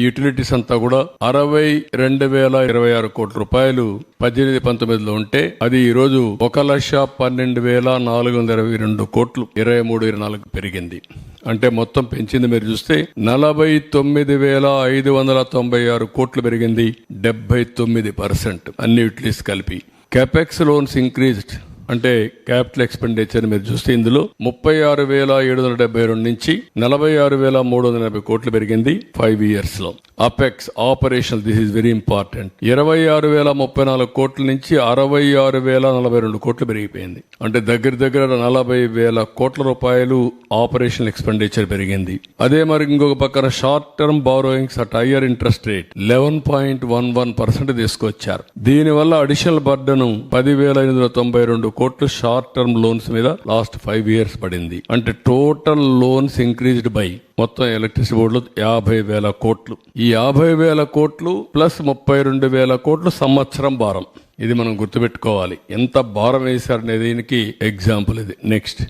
ఈ యూటిలిటీస్ అంతా కూడా అరవై రెండు వేల ఇరవై ఆరు కోట్ల రూపాయలు పద్దెనిమిది పంతొమ్మిదిలో ఉంటే అది ఈ రోజు ఒక లక్ష పన్నెండు వేల నాలుగు వందల ఇరవై రెండు కోట్లు ఇరవై మూడు ఇరవై నాలుగు పెరిగింది. అంటే మొత్తం పెంచింది మీరు చూస్తే నలభై తొమ్మిది వేల ఐదు వందల తొంభై ఆరు కోట్లు పెరిగింది డెబ్బై తొమ్మిది పర్సెంట్ అన్ని యూటిలిటీస్ కలిపి. కెపెక్స్ లోన్స్ ఇంక్రీజ్డ్ అంటే క్యాపిటల్ ఎక్స్పెండిచర్ మీరు చూస్తే ఇందులో ముప్పై ఆరు వేల ఏడు వందల డెబ్బై రెండు నుంచి నలభై ఆరు వేల మూడు వందల ఎనభై కోట్లు పెరిగింది ఫైవ్ ఇయర్స్లో opex operation this is very important. ఇరవై ఆరు వేల ముప్పై నాలుగు కోట్ల నుంచి అరవై ఆరు వేల నలభై రెండు కోట్లు పెరిగిపోయింది. అంటే దగ్గర దగ్గర నలభై వేల కోట్ల రూపాయలు ఆపరేషన్ ఎక్స్పెండిచర్ పెరిగింది. అదే మరి ఇంకొక పక్కన short term borrowings at higher interest rate eleven point one one percent తీసుకొచ్చారు. దీనివల్ల అడిషనల్ బర్డను పదివేల ఎనిమిది వందల తొంభై రెండు కోట్లు షార్ట్ టర్మ్ లోన్స్ మీద లాస్ట్ ఫైవ్ ఇయర్స్ పడింది. అంటే టోటల్ లోన్స్ ఇంక్రీజ్డ్ బై మొత్తం ఎలక్ట్రిసిటీ బోర్డులో యాభై వేల కోట్లు. ఈ యాభై వేల కోట్లు ప్లస్ ముప్పై రెండు వేల కోట్లు సంవత్సరం భారం. ఇది మనం గుర్తుపెట్టుకోవాలి. ఎంత భారం వేశారనే దీనికి ఎగ్జాంపుల్ ఇది. నెక్స్ట్.